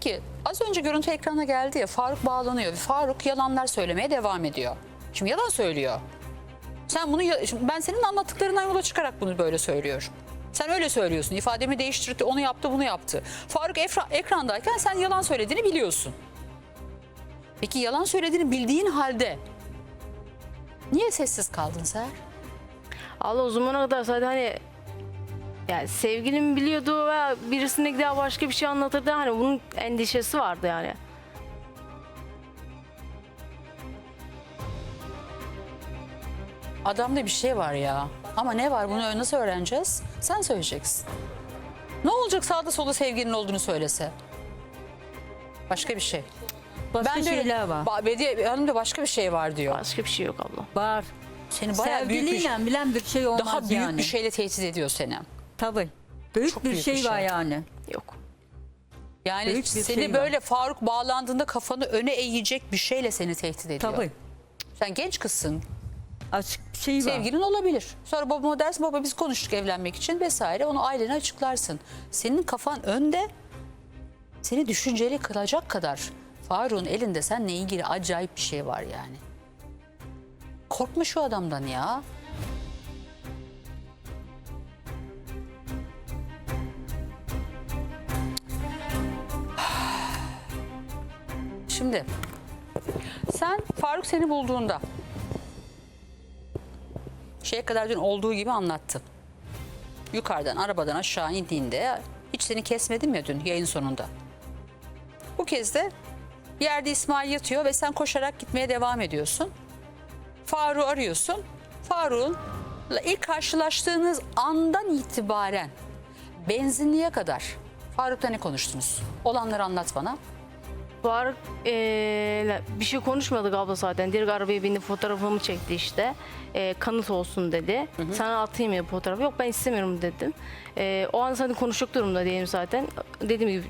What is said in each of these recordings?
Peki az önce görüntü ekrana geldi ya Faruk bağlanıyor ve Faruk yalanlar söylemeye devam ediyor. Şimdi yalan söylüyor. Sen bunu ben senin anlattıklarından yola çıkarak bunu böyle söylüyorum. Sen öyle söylüyorsun. İfademi değiştirdi, onu yaptı, bunu yaptı. Faruk efra- ekrandayken sen yalan söylediğini biliyorsun. Peki yalan söylediğini bildiğin halde niye sessiz kaldın sen? Allah o zamana kadar zaten hani yani sevgilim biliyordu ve birisine gider başka bir şey anlatırdı. Hani bunun endişesi vardı yani. Adamda bir şey var ya. Ama ne var bunu nasıl öğreneceğiz? Sen söyleyeceksin. Ne olacak sağda solda sevgilinin olduğunu söylese? Başka bir şey. Başka Ben de öyle- şeyler var. Ba- Bediye Hanım da başka bir şey var diyor. Başka bir şey yok abla. Var. Seni bayağı büyük bir, Sevgiliyle bilen bir şey olmaz daha büyük yani. bir şeyle tehdit ediyor seni. Tabii. Büyük Çok bir büyük şey, bir şey. var yani. Yok. Yani Büyük bir seni şey var. böyle Faruk bağlandığında kafanı öne eğecek bir şeyle seni tehdit ediyor. Tabii. Sen genç kızsın. Açık bir şey var. Sevgilin olabilir. Sonra babama dersin baba biz konuştuk evlenmek için vesaire. Onu ailene açıklarsın. Senin kafan önde seni düşünceli kılacak kadar Faruk'un elinde seninle ilgili acayip bir şey var yani. Korkma şu adamdan ya. Şimdi sen Faruk seni bulduğunda şeye kadar dün olduğu gibi anlattın. Yukarıdan arabadan aşağı indiğinde hiç seni kesmedim ya dün yayın sonunda. Bu kez de yerde İsmail yatıyor ve sen koşarak gitmeye devam ediyorsun. Faruk'u arıyorsun. Faruk'la ilk karşılaştığınız andan itibaren benzinliğe kadar Faruk'ta ne konuştunuz? Olanları anlat bana. Faruk eee, bir şey konuşmadık abla zaten. Direkt arabaya bindi fotoğrafımı çekti işte. Eee, kanıt olsun dedi. Sana atayım ya fotoğrafı. Yok ben istemiyorum dedim. Eee, o an zaten konuşacak durumda değilim zaten. Dediğim gibi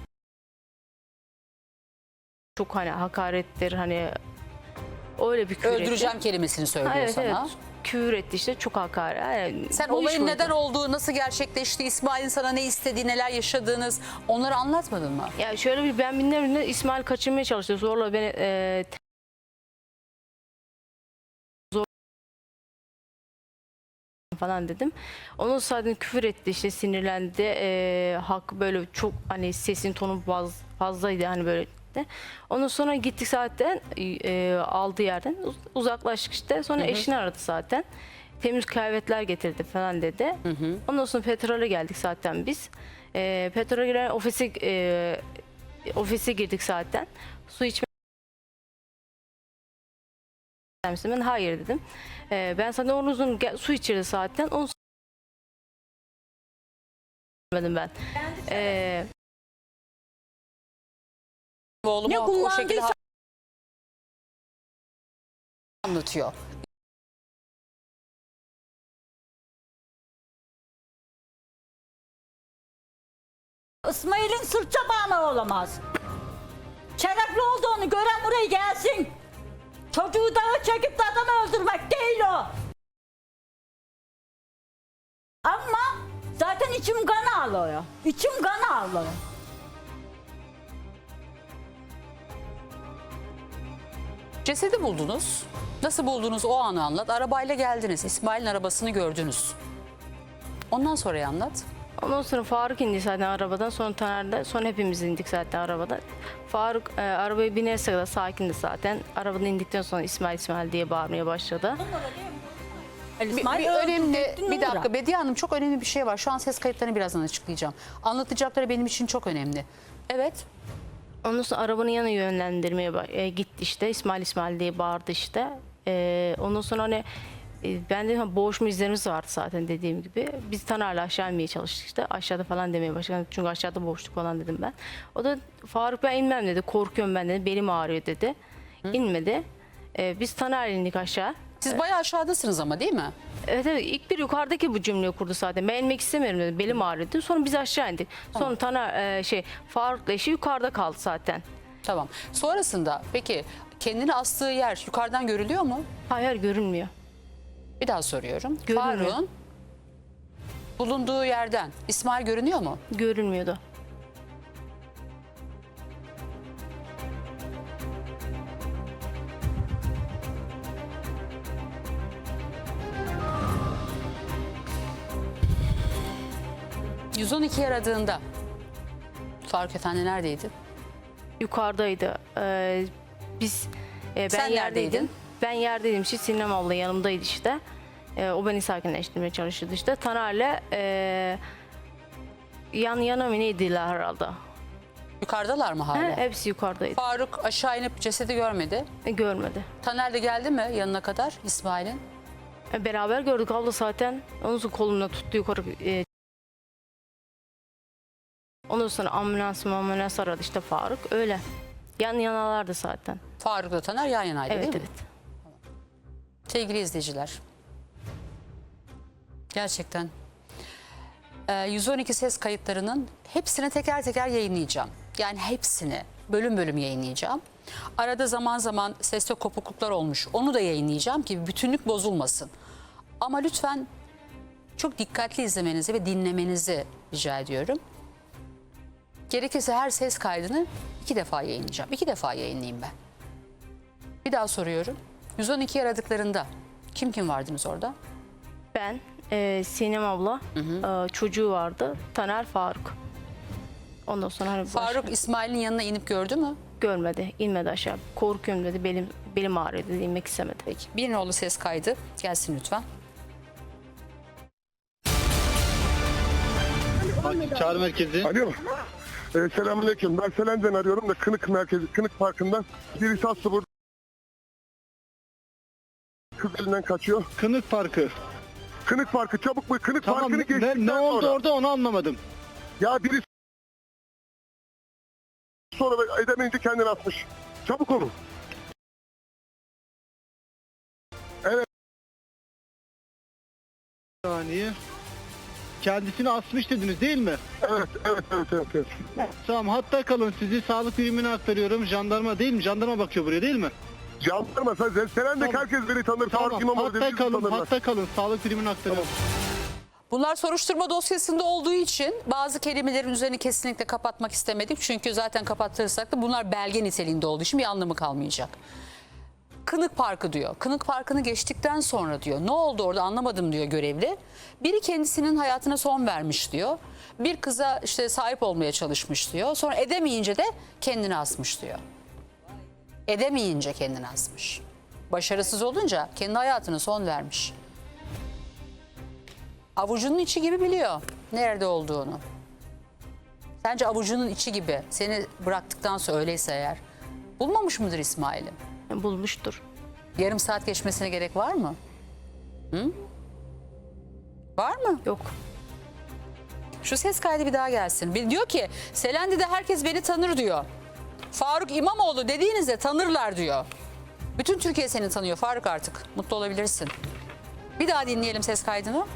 çok hani hakarettir hani öyle bir küfür etti. Öldüreceğim kelimesini söylüyor Ha, evet, sana. evet. Küfür etti işte çok hakaret. Yani Sen bu iş olayın buydu. neden olduğu, nasıl gerçekleşti, İsmail'in sana ne istediği, neler yaşadığınız onları anlatmadın mı? Ya şöyle bir ben binlerinde İsmail kaçırmaya çalıştı. Zorla beni e, te- zor falan dedim. Onun zaten küfür etti işte sinirlendi. E, hak böyle çok hani sesin tonu faz, fazlaydı hani böyle de. Ondan sonra gittik zaten e, aldığı yerden uz- uzaklaştık işte. Sonra eşini aradı zaten. Temiz kıyafetler getirdi falan dedi. Ondan sonra petrole geldik zaten biz. E, petrole giren ofise e, ofise girdik zaten. Su içme ister misin? Ben hayır dedim. Ee, ben sana onun uzun gel- su içirdi zaten. Onu ben. Ee, Oğlum Ne o, şekilde kullandıysa- anlatıyor. İsmail'in sırt çapağına olamaz. Şerefli olduğunu gören buraya gelsin. Çocuğu dağa çekip de adam öldürmek değil o. Ama zaten içim kan ağlıyor. İçim kan ağlıyor. Cesedi buldunuz. Nasıl buldunuz o anı anlat. Arabayla geldiniz. İsmail'in arabasını gördünüz. Ondan sonrayı anlat. ondan sonra Faruk indi zaten arabadan. Sonra Taner'de. Sonra hepimiz indik zaten arabadan. Faruk e, arabaya binerse kadar sakindi zaten. Arabadan indikten sonra İsmail İsmail diye bağırmaya başladı. Bir, İsmail bir önemli, bir dakika Bediye Hanım çok önemli bir şey var. Şu an ses kayıtlarını birazdan açıklayacağım. Anlatacakları benim için çok önemli. Evet. Ondan sonra arabanın yanına yönlendirmeye e, gitti işte. İsmail İsmail diye bağırdı işte. E, ondan sonra hani e, ben de boğuşma izlerimiz vardı zaten dediğim gibi. Biz Taner'le aşağı inmeye çalıştık işte. Aşağıda falan demeye başladı. Çünkü aşağıda boğuştuk falan dedim ben. O da Faruk ben inmem dedi. Korkuyorum ben dedi. Belim ağrıyor dedi. İnmedi. E, biz Taner'le indik aşağı. Siz bayağı aşağıdasınız ama değil mi? Evet evet ilk bir yukarıdaki bu cümleyi kurdu zaten. Ben inmek istemiyorum dedi. Belim ağrıyor dedi. Sonra biz aşağı indik. Sonra Taner e, şey Faruk'la eşi yukarıda kaldı zaten. Tamam. Sonrasında peki kendini astığı yer yukarıdan görülüyor mu? Hayır görünmüyor. Bir daha soruyorum. Görünmüyor. Faruk'un bulunduğu yerden İsmail görünüyor mu? Görünmüyordu. 112 aradığında Faruk Efendi neredeydi? Yukarıdaydı. Ee, biz e, ben Sen yerdeydim. neredeydin? Ben yerdeydim işte Sinem abla yanımdaydı işte. Ee, o beni sakinleştirmeye çalışıyordu işte. Taner'le e, yan yana mı neydiler herhalde. Yukarıdalar mı hala? He, hepsi yukarıdaydı. Faruk aşağı inip cesedi görmedi. E, görmedi. Taner de geldi mi yanına kadar İsmail'in? E, beraber gördük abla zaten. Onun kolumla tuttu yukarı. E, ondan sonra ambulans ambulans aradı işte Faruk. Öyle. Yan yanalardı zaten. Faruk'la Taner yan yanaydı Evet değil mi? evet. Sevgili izleyiciler. Gerçekten e, 112 ses kayıtlarının hepsini teker teker yayınlayacağım. Yani hepsini bölüm bölüm yayınlayacağım. Arada zaman zaman seste kopukluklar olmuş. Onu da yayınlayacağım ki bütünlük bozulmasın. Ama lütfen çok dikkatli izlemenizi ve dinlemenizi rica ediyorum. Gerekirse her ses kaydını iki defa yayınlayacağım. İki defa yayınlayayım ben. Bir daha soruyorum. 112 aradıklarında kim kim vardınız orada? Ben, e, Sinem abla, e, çocuğu vardı. Taner Faruk. Ondan sonra hani başka- Faruk İsmail'in yanına inip gördü mü? görmedi, inmedi aşağı. Korkuyorum dedi, belim belim ağrıyor dedi, inmek istemedi. Peki. Bir nolu ses kaydı gelsin lütfen. Çağrı merkezi. Alo. Ee, selamünaleyküm. Ben Selen'den arıyorum da Kınık merkezi, Kınık Parkı'ndan. Birisi hasta burada. Kız elinden kaçıyor. Kınık Parkı. Kınık Parkı çabuk bu Kınık Tamam Parkı'nı ne, geçtikten ne oldu sonra. orada onu anlamadım. Ya birisi sonra edemeyince kendini atmış. Çabuk olun. Bir saniye. Kendisini asmış dediniz değil mi? Evet, evet, evet, evet. evet. Tamam hatta kalın sizi sağlık birimine aktarıyorum. Jandarma değil mi? Jandarma bakıyor buraya değil mi? Jandarma sen Selen de Tamam. herkes beni tanır. Tamam İmamoğlu hatta dediğini kalın tanırlar. hatta kalın sağlık birimine aktarıyorum. Bunlar soruşturma dosyasında olduğu için bazı kelimelerin üzerini kesinlikle kapatmak istemedik. Çünkü zaten kapattırırsak da bunlar belge niteliğinde olduğu için bir anlamı kalmayacak. Kınık Parkı diyor. Kınık Parkı'nı geçtikten sonra diyor. Ne oldu orada anlamadım diyor görevli. Biri kendisinin hayatına son vermiş diyor. Bir kıza işte sahip olmaya çalışmış diyor. Sonra edemeyince de kendini asmış diyor. Edemeyince kendini asmış. Başarısız olunca kendi hayatına son vermiş. Avucunun içi gibi biliyor nerede olduğunu. Sence avucunun içi gibi seni bıraktıktan sonra öyleyse eğer bulmamış mıdır İsmail'i? Bulmuştur. Yarım saat geçmesine gerek var mı? Hı? Var mı? Yok. Şu ses kaydı bir daha gelsin. Bir diyor ki Selendi'de herkes beni tanır diyor. Faruk İmamoğlu dediğinizde tanırlar diyor. Bütün Türkiye seni tanıyor Faruk artık. Mutlu olabilirsin. Bir daha dinleyelim ses kaydını.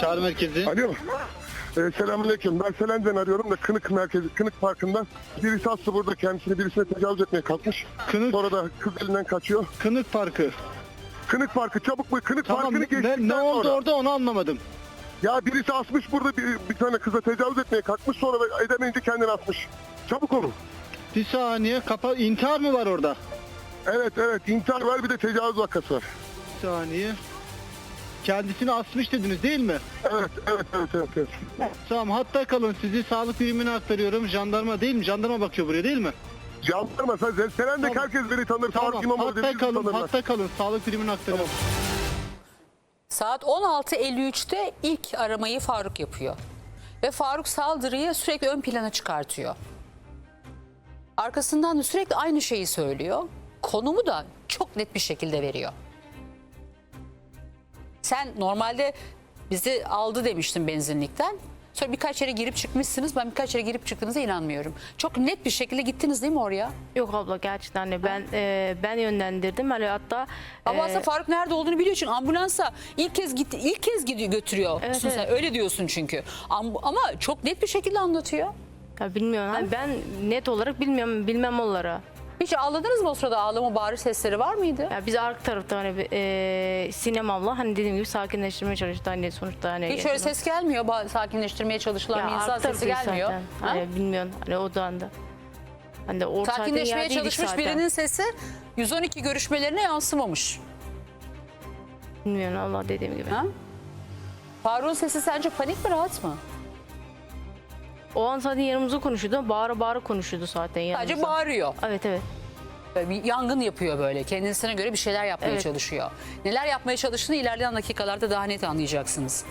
Çağrı merkezi. Alo. Ee, selamünaleyküm. Ben Selen'den arıyorum da Kınık merkezi, Kınık Parkı'ndan. Birisi hasta burada kendisini birisine tecavüz etmeye kalkmış. Kınık- Sonra da kız elinden kaçıyor. Kınık Parkı. Kınık Parkı çabuk bu Kınık Tamam Parkı'nı ne, geçtikten ne oldu sonra. orada onu anlamadım. Ya birisi asmış burada bir, bir tane kıza tecavüz etmeye kalkmış sonra da edemeyince kendini atmış. Çabuk olun. Bir saniye kapa intihar mı var orada? Evet evet intihar var bir de tecavüz vakası var. Bir saniye. Kendisini asmış dediniz değil mi? Evet evet evet evet. evet. Tamam hatta kalın sizi sağlık birimine aktarıyorum. Jandarma değil mi? Jandarma bakıyor buraya değil mi? Jandarma sen Selen de Tamam. herkes beni tanır. Tamam Faruk İmamoğlu hatta dediğini kalın tanırlar. hatta kalın sağlık birimine aktarıyorum. Saat 16.53'te ilk aramayı Faruk yapıyor. Ve Faruk saldırıyı sürekli ön plana çıkartıyor. Arkasından da sürekli aynı şeyi söylüyor. Konumu da çok net bir şekilde veriyor. Sen normalde bizi aldı demiştin benzinlikten. Sonra birkaç yere girip çıkmışsınız. Ben birkaç yere girip çıktığınıza inanmıyorum. Çok net bir şekilde gittiniz değil mi oraya? Yok abla gerçekten hani ben e, ben yönlendirdim. Hani hatta Ama e, aslında Faruk nerede olduğunu biliyor çünkü ambulansa ilk kez gitti ilk kez gidiyor götürüyor. Evet, sen evet. öyle diyorsun çünkü. Am- Ama çok net bir şekilde anlatıyor. ya bilmiyorum. Hani ben net olarak bilmiyorum bilmem onlara. Hiç ağladınız mı o sırada ağlama bağırış sesleri var mıydı? Ya biz arka tarafta hani bir, e, Sinem abla hani dediğim gibi sakinleştirmeye çalıştı hani sonuçta hani. Hiç öyle ses gelmiyor. Ba- Sakinleştirmeye çalışılan bir insan sesi gelmiyor. Zaten. Ha? Hani bilmiyorum hani o da anda. Hani de orta Sakinleşmeye çalışmış birinin sesi 112 görüşmelerine yansımamış. Bilmiyorum Allah dediğim gibi. Ha? Faruk'un sesi sence panik mi rahat mı? O an zaten yanımızda konuşuyordu. Bağıra bağıra konuşuyordu zaten yanımızda. Sadece bağırıyor. Evet evet. Böyle bir yangın yapıyor böyle. Kendisine göre bir şeyler yapmaya Evet. çalışıyor. Neler yapmaya çalıştığını ilerleyen dakikalarda daha net anlayacaksınız.